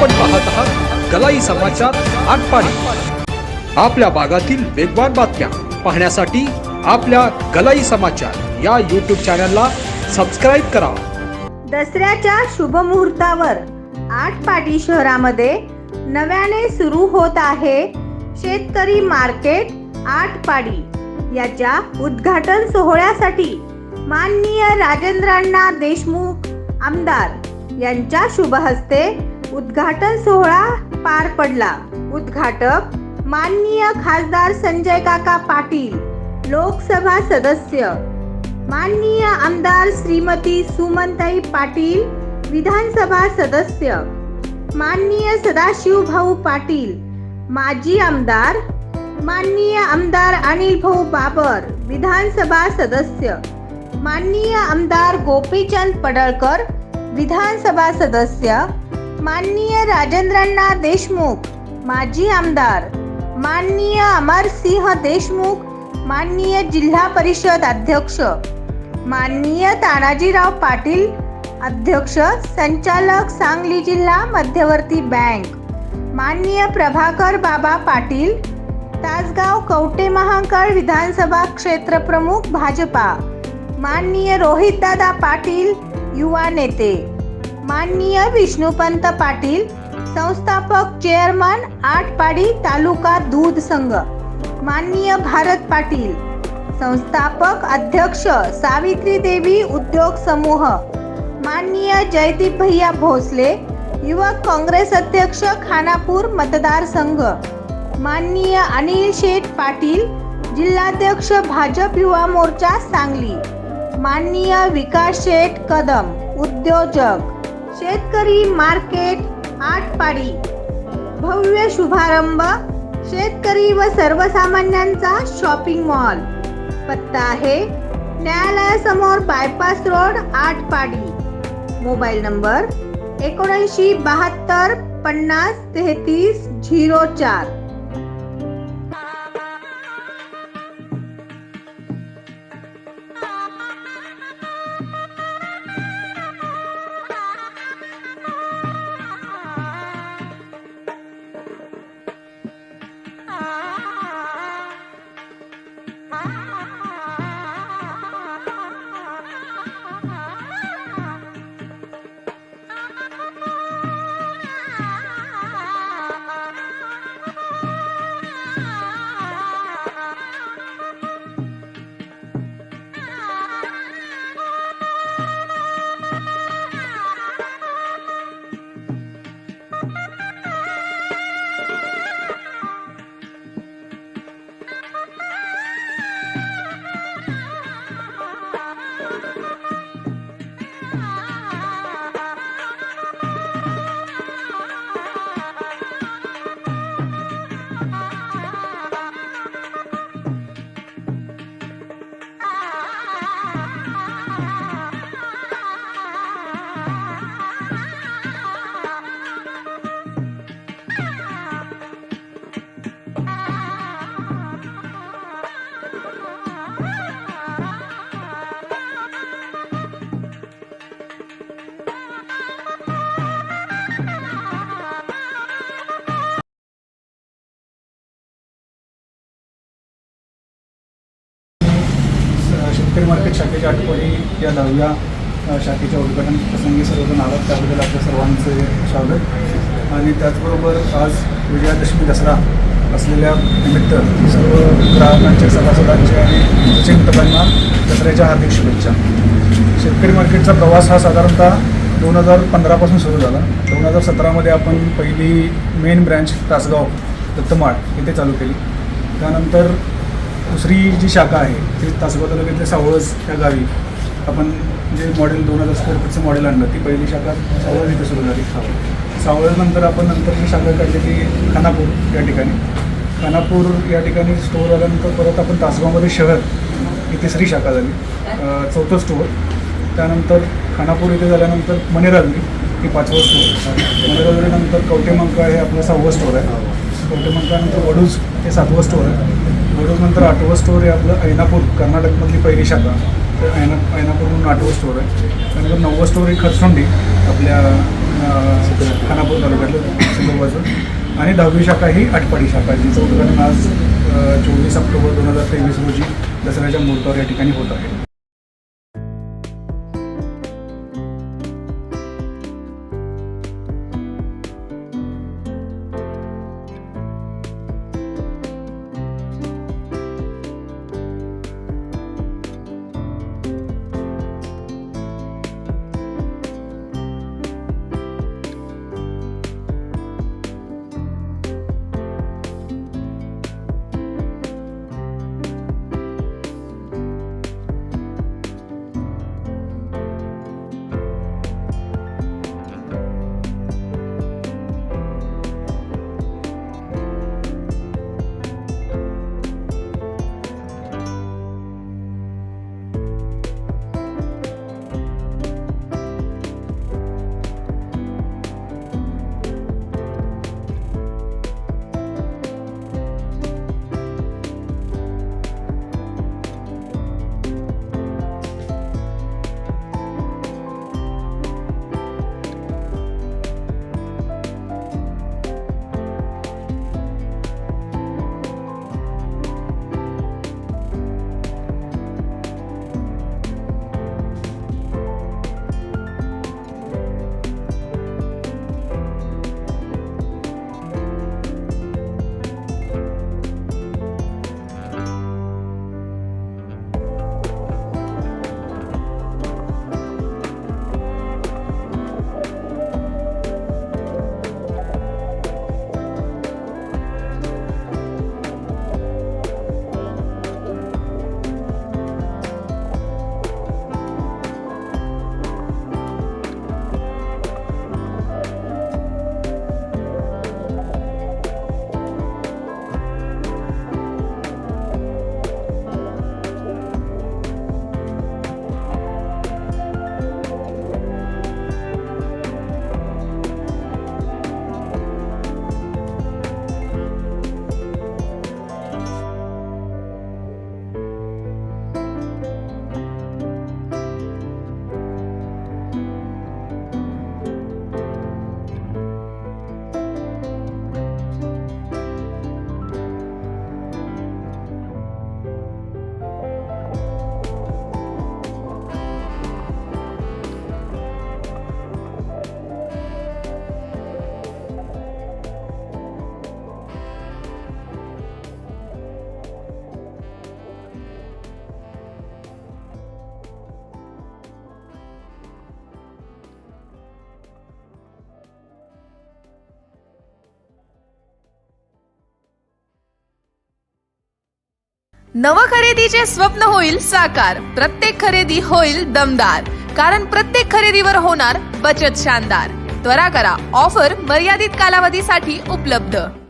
आपण पाहत आहात गलाई समाचार आटपाडी. आपल्या भागातील वेगवान बातम्या पाहण्यासाठी आपल्या गलाई समाचार या यूट्यूब चॅनलला सबस्क्राईब करा. दसऱ्याच्या शुभ मुहूर्तावर आटपाडी शहरामध्ये नव्याने सुरू होत आहे शेतकरी मार्केट आटपाडी. याच्या उद्घाटन सोहळ्यासाठी माननीय राजेंद्रांना देशमुख आमदार यांच्या शुभ हस्ते उद्घाटन सोहळा पार पडला. उद्घाटक माननीय खासदार संजय काका पाटील लोकसभा सदस्य. माननीय आमदार श्रीमती सुमनताई पाटील विधानसभा सदस्य. माननीय सदाशिव भाऊ पाटील माजी आमदार. माननीय आमदार अनिल भाऊ बाबर विधानसभा सदस्य. माननीय आमदार गोपीचंद पडळकर विधानसभा सदस्य. माननीय राजेंद्रण्णा देशमुख माजी आमदार माननीय अमरसिंह देशमुख माननीय जिल्हा परिषद अध्यक्ष माननीय तानाजीराव पाटील अध्यक्ष संचालक सांगली जिल्हा मध्यवर्ती बँक माननीय प्रभाकर बाबा पाटील तासगाव कवटे महांकाळ विधानसभा क्षेत्र प्रमुख भाजपा माननीय रोहितदादा पाटील युवा नेते. माननीय विष्णुपंत पाटील संस्थापक चेअरमन आटपाडी तालुका दूध संघ माननीय भारत पाटील संस्थापक अध्यक्ष सावित्री देवी उद्योग समूह माननीय जयदीप भैया भोसले युवक काँग्रेस अध्यक्ष खानापूर मतदारसंघ माननीय अनिल शेठ पाटील जिल्हाध्यक्ष भाजप युवा मोर्चा सांगली माननीय विकास शेठ कदम उद्योजक. शेतकरी मार्केट आटपाडी. भव्य शुभारंभ शेतकरी व सर्वसामान्यांचा शॉपिंग मॉल. पत्ता आहे न्यायालयासमोर bypass road Atpadi. Mobile number एकोणऐंशी बहात्तर पन्नास तेहतीस झिरो चार. प्रत्येक शाखेच्या आठवडी या दहाव्या शाखेच्या उद्घाटन प्रसंगी सर्वजण आलात. त्याबद्दल आपल्या सर्वांचे स्वागत. आणि त्याचबरोबर आज विजयादशमी दसरा असलेल्या निमित्त सर्व ग्राहकांचे सभासदांचे आणि चिंतकांना दसऱ्याच्या हार्दिक शुभेच्छा. शेतकरी मार्केटचा प्रवास हा साधारणतः दोन हजार पंधरापासून सुरू झाला. दोन हजार सतरामध्ये आपण पहिली मेन ब्रँच तासगाव दत्तमाळ इथे चालू केली. त्यानंतर दुसरी जी शाखा आहे ती तासगाव तालुक्यातल्या सावळस या गावी आपण जे मॉडेल दोन हजार स्क्वेअर फीटचं मॉडेल आणलं ती पहिली शाखा सावळस इथे सुरू झाली. सावळ नंतर आपण नंतरची शाखा काढली ती खानापूर या ठिकाणी. खानापूर या ठिकाणी स्टोअर आल्यानंतर परत आपण तासगावमध्ये शहर ही तिसरी शाखा झाली चौथं स्टोअर त्यानंतर खानापूर इथे झाल्यानंतर मनेराजरी ही पाचवं स्टोअर मनेराजरीनंतर कवटेमंका हे आपलं सहावं स्टोअर आहे. कवटेमंकानंतर वडूज हे सातवं स्टोअर आहे. गुरुनंतर नंतर आठवं स्टोअर आहे आपलं ऐनापूर कर्नाटकमधली पहिली शाखा. तर ऐना ऐनापूर म्हणून आठवं स्टोअर आहे. त्यानंतर नववं स्टोअर आहे खरसोंडी आपल्या खानापूर तालुक्यातलं सिंधुबाजून आणि दहावी शाखा ही आटपाडी शाखा जिचं उद्घाटन आज चोवीस ऑक्टोबर दोन हजार तेवीस रोजी दसऱ्याच्या मुहूर्तावर या ठिकाणी होत आहे. नवखरेदीचे स्वप्न होईल साकार प्रत्येक खरेदी होईल दमदार. कारण प्रत्येक खरेदीवर होणार बचत शानदार. त्वरा करा ऑफर मर्यादित कालावधीसाठी उपलब्ध.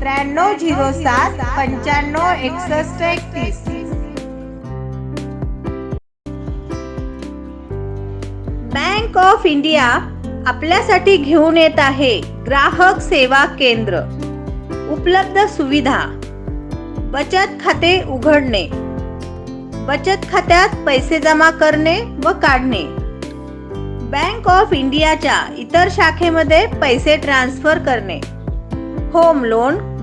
त्र्याण्णव झिरो सात पंच्याण्णव एकसष्ट एकतीस. बँक ऑफ इंडिया आपल्यासाठी घेऊन येत आहे ग्राहक सेवा केंद्र. उपलब्ध सुविधा. बचत खाते उघडणे. बचत खात्यात पैसे जमा करणे व काढणे. बँक ऑफ इंडियाच्या इतर शाखेमध्ये पैसे ट्रान्सफर करणे. होम लोन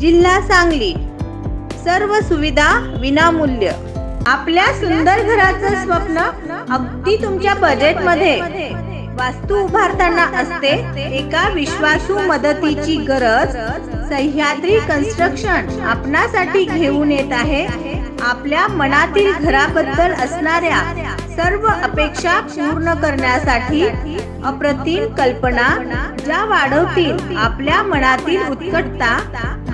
जिल्हा सांगली. सर्व सुविधा विनामूल्य. आपल्या सुंदर घराचं स्वप्न अगदी तुमच्या बजेटमध्ये वास्तू उभारताना असते एका विश्वासू मदतीची गरज. सह्याद्री कन्स्ट्रक्शन आपणासाठी घेऊन येत आहे. आपल्या मनातील घराबद्दल असणाऱ्या सर्व अपेक्षा पूर्ण करण्यासाठी अप्रतिम कल्पना ज्या वाढवतील आपल्या मनातील उत्कटता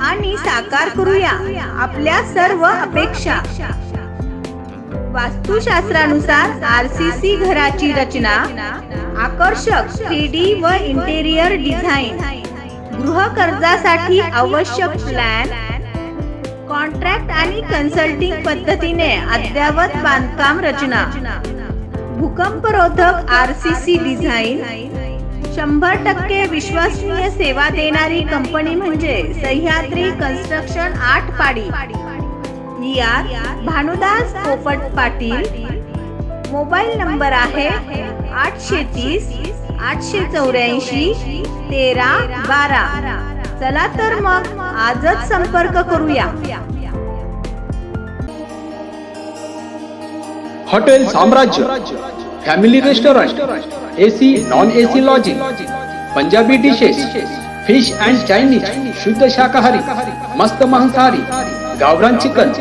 आणि साकार करूया आपल्या सर्व अपेक्षा. वास्तुशास्त्रानुसार आरसीसी घराची रचना आकर्षक थ्री डी व इंटेरियर डिझाईन गृह कर्जासाठी आवश्यक प्लॅन कॉन्ट्रॅक्ट आणि कन्सल्टिंग पद्धतीने अद्ययावत बांधकाम रचना. भूकंपरोधक आरसीसी डिझाईन शंभर टक्के विश्वसनीय सेवा देणारी कंपनी म्हणजे सह्याद्री कन्स्ट्रक्शन आठ पाडी. यात भानुदास पोपट पाटील. मोबाईल नंबर आहे आठशे तीस आठशे चौऱ्याऐंशी तेरा बारा. चला तर मग आजच संपर्क करूया. Hotel Samrajya family restaurant AC non AC lodging Punjabi dishes fish and Chinese शुद्ध शाकाहारी मस्त मांसाहारी गावरान चिकन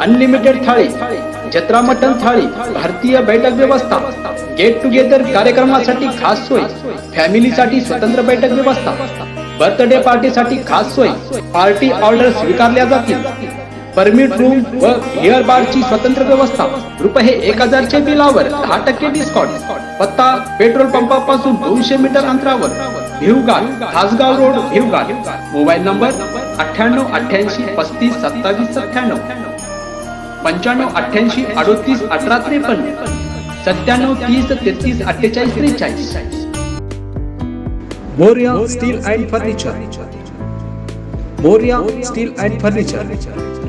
अनलिमिटेड थाळी जत्रा मटन थाळी भारतीय बैठक व्यवस्था गेट टुगेदर कार्यक्रमासाठी खास सोय फॅमिलीसाठी स्वतंत्र बैठक व्यवस्था बर्थडे पार्टीसाठी खास सोय पार्टी ऑर्डर स्वीकारल्या जातील. परमिट रूम व बिअर बारची स्वतंत्र व्यवस्था रुपये एक हजारच्या बिलावर दहा टक्के डिस्काउंट पत्ता पेट्रोल पंपापासून दोनशे मीटर अंतरावर Bhivgal Khasgaon road Bhivgal. Mobile number अठ्ठ्याण्णव अठ्ठ्याऐंशी पस्तीस सत्तावीस सत्त्याण्णव. पंच्याण्णव अठ्ठ्याऐंशी अडोतीस अठरा त्रेपन्न. सत्त्याण्णव तीस तेहतीस अठ्ठेचाळीस त्रेचाळीस. Steel and furniture. Steel and furniture.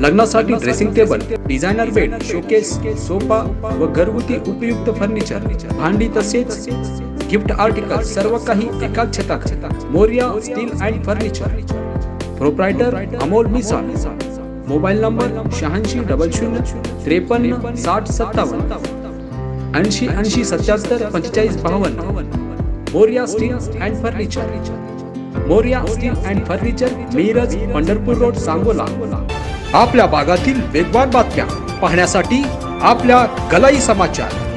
लग्नासाठी dressing table, designer bed showcase sofa व घरगुती उपयुक्त फर्निचर. भांडी तसेच गिफ्ट आर्टिकल सर्व काही एकाच छताखाली Morya steel and furniture. Proprietor Amol Misal mobile number शहाऐंशी डबल शून्य त्रेपन्न साठ सत्तावन्न. ऐंशी ऐंशी सत्याहत्तर पंचेचाळीस बावन्न. Morya steel and furniture. Morya steel and furniture Miraj Pandharpur road Sangola. आपल्या भागातील वेगवान बातम्या पाहण्यासाठी आपल्या गलाई समाचार.